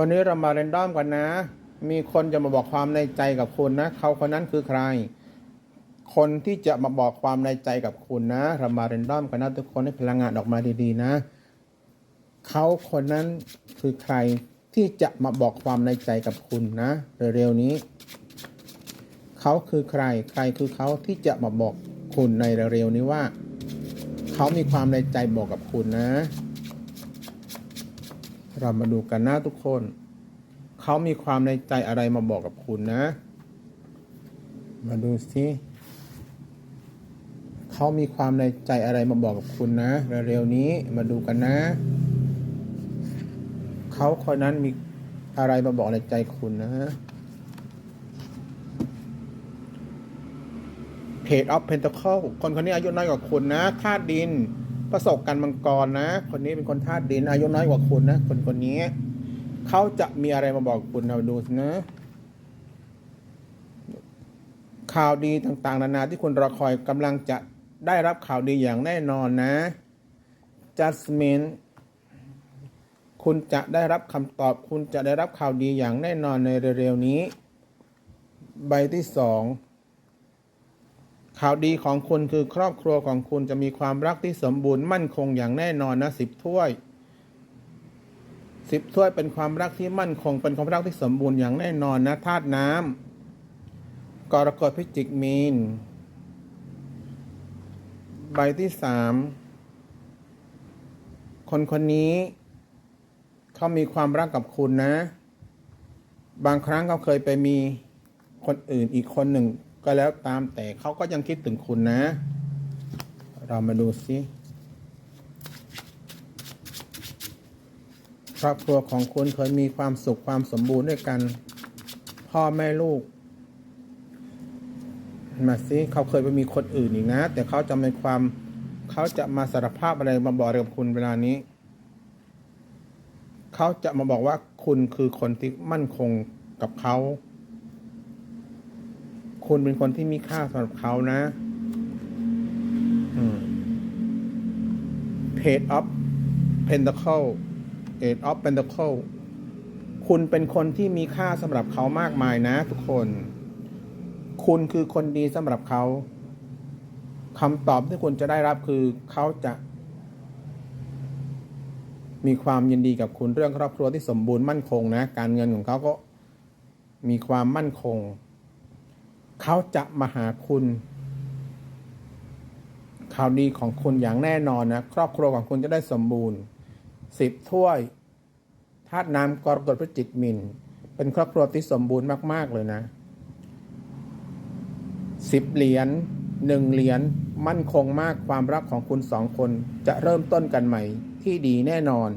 วันนี้เรามาเรนดอมกันนะ มีคนจะมาบอกความในใจกับคุณนะ เขาคนนั้นคือใคร คนที่จะมาบอกความในใจกับคุณนะ เรามาเรนดอมกันนะทุกคนให้พลังงานออกมาดีๆนะ เขาคนนั้นคือใครที่จะมาบอกความในใจกับคุณนะเร็วๆนี้ เขาคือใคร ใครคือเขาที่จะมาบอกคุณในเร็วๆนี้ว่า เขามีความในใจบอกกับคุณนะ เรามาดูกันนะทุกคน เขามีความในใจอะไรมาบอกกับคุณนะ มาดูสิเขามีความในใจอะไรมาบอกกับคุณนะเร็วๆนี้มาดูกันนะ เขาคนนั้นมีอะไรมาบอกในใจคุณนะเพจออฟเพนต c ค e คนคนนี้อายุน้อยกว่าคุณนะธาตุดิน ประสบการณ์มังกรนะ คนนี้เป็นคนธาตุดินอายุน้อยกว่าคุณนะคนคนนี้เขาจะมีอะไรมาบอกคุณเราดูนะข่าวดีต่างๆ นานาที่คุณรอคอยกำลังจะได้รับข่าวดีอย่างแน่นอนนะจัสมินคุณจะได้รับคำตอบ คุณจะได้รับข่าวดีอย่างแน่นอนในเร็วๆนี้ ใบที่สอง ข่าวดีของคุณคือครอบครัวของคุณจะมีความรักที่สมบูรณ์มั่นคงอย่างแน่นอนนะสิบถ้วยสิบถ้วยเป็นความรักที่มั่นคง เป็นความรักที่สมบูรณ์อย่างแน่นอนนะธาตุน้ำกรกฎพิจิกมีน ใบที่สามคนคนนี้ เขามีความรักกับคุณนะ บางครั้งเขาเคยไปมีคนอื่นอีกคนหนึ่ง ก็แล้วตามแต่เขาก็ยังคิดถึงคุณนะ เรามาดูสิครอบครัวของคุณเคยมีความสุขความสมบูรณ์ด้วยกัน พ่อแม่ลูก มาสิเขาเคยไปมีคนอื่นอีกนะ แต่เขาจะมีความเขาจะมาสารภาพอะไรมาบอกกับคุณเวลานี้ เขาจะมาบอกว่าคุณคือคนที่มั่นคงกับเขา คุณเป็นคนที่มีค่าสำหรับเขานะเพจออฟเพน t ค c ลเอ็ดออฟเพน t ค c ลคุณเป็นคนที่มีค่าสำหรับเขามากมายนะ ทุกคน คุณคือคนดีสำหรับเขาคำตอบที่คุณจะได้รับคือเขาจะมีความยินดีกับคุณเรื่องครอบครัวที่สมบูรณ์มั่นคงนะ การเงินของเขาก็มีความมั่นคง เขาจะมาหาคุณข่าวดีของคุณอย่างแน่นอนนะครอบครัวของคุณจะได้สมบูรณ์สิบถ้วยธาตุน้ำกรกฎพฤศจิกมิน เป็นครอบครัวที่สมบูรณ์มาก ๆ เลยนะสิบเหรียญหนึ่งเหรียญมั่นคงมากความรักของคุณสองคนจะเริ่มต้นกันใหม่ที่ดีแน่นอน